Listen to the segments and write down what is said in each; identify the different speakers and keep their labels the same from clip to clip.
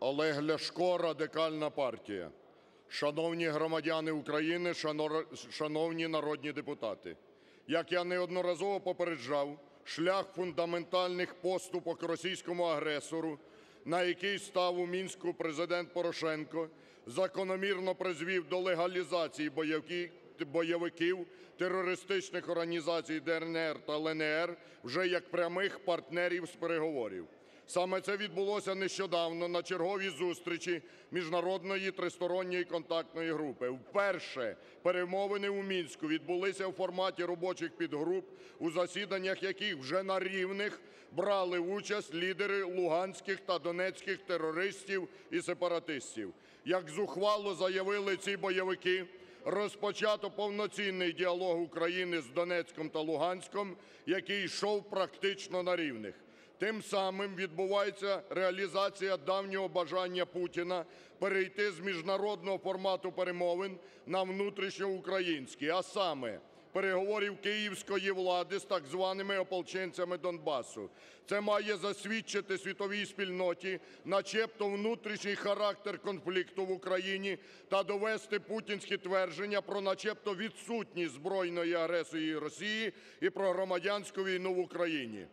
Speaker 1: Олег Ляшко, Радикальна партія. Шановні громадяни України, шано- шановні народні депутати! Як я неодноразово попереджав, шлях фундаментальних поступок російському агресору, на який став у Мінську Президент Порошенко, закономірно призвів до легалізації бойовиків терористичних організацій "ДНР" та "ЛНР" вже як прямих партнерів з переговорів. Саме це відбулося нещодавно на черговій зустрічі Міжнародної тристоронньої контактної групи. Вперше перемовини у Мінську відбулися у форматі робочих підгруп, у засіданнях яких вже на рівних брали участь лідери луганських та донецьких терористів і сепаратистів. Як зухвало заявили ці бойовики, розпочато повноцінний діалог України з Донецьком та Луганськом, який йшов практично на рівних. Тим самим відбувається реалізація давнього бажання Путіна перейти з міжнародного формату перемовин на внутрішньоукраїнський, а саме переговорів київської влади з так званими ополченцями Донбасу. Це має засвідчити світовій спільноті начебто внутрішній характер конфлікту в Україні та довести путінські твердження про начебто відсутність збройної агресії Росії і про громадянську війну в Україні.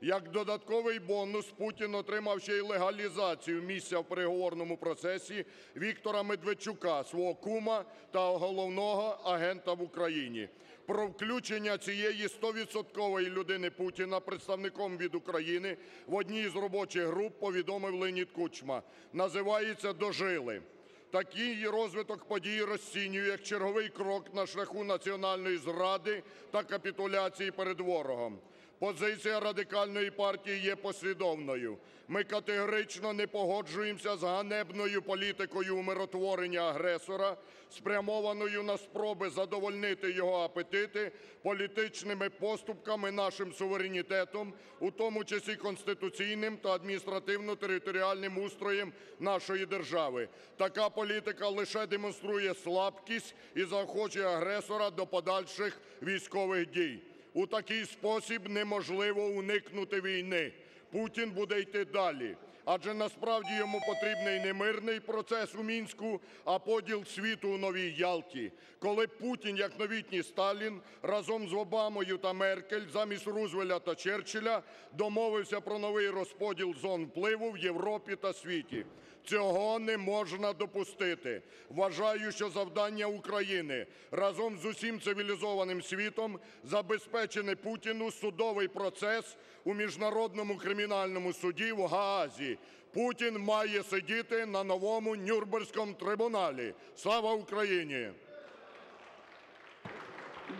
Speaker 1: Як додатковий бонус Путін отримав ще й легалізацію місця в переговорному процесі Віктора Медведчука, свого кума та головного агента в Україні. Про включення цієї стовідсоткової людини Путіна представником від України в одній з робочих груп повідомив Леонід Кучма. Називається "Дожили". Такий розвиток подій розцінюю як черговий крок на шляху національної зради та капітуляції перед ворогом. Позиція Радикальної партії є послідовною. Ми категорично не погоджуємося з ганебною політикою умиротворення агресора, спрямованою на спроби задовольнити його апетити політичними поступками нашим суверенітетом, у тому числі конституційним та адміністративно-територіальним устроєм нашої держави. Така політика лише демонструє слабкість і заохочує агресора до подальших військових дій. У такий спосіб неможливо уникнути війни. Путін буде йти далі, адже насправді йому потрібний не мирний процес у Мінську, а поділ світу у Новій Ялті, коли Путін, як новітній Сталін, разом з Обамою та Меркель замість Рузвельта та Черчилля домовився про новий розподіл зон впливу в Європі та світі. Цього не можна допустити. Вважаю, що завдання України разом з усім цивілізованим світом забезпечити Путіну судовий процес у Міжнародному кримінальному суді в Гаазі. Путін має сидіти на новому Нюрнберзькому трибуналі. Слава Україні!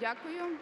Speaker 2: Дякую.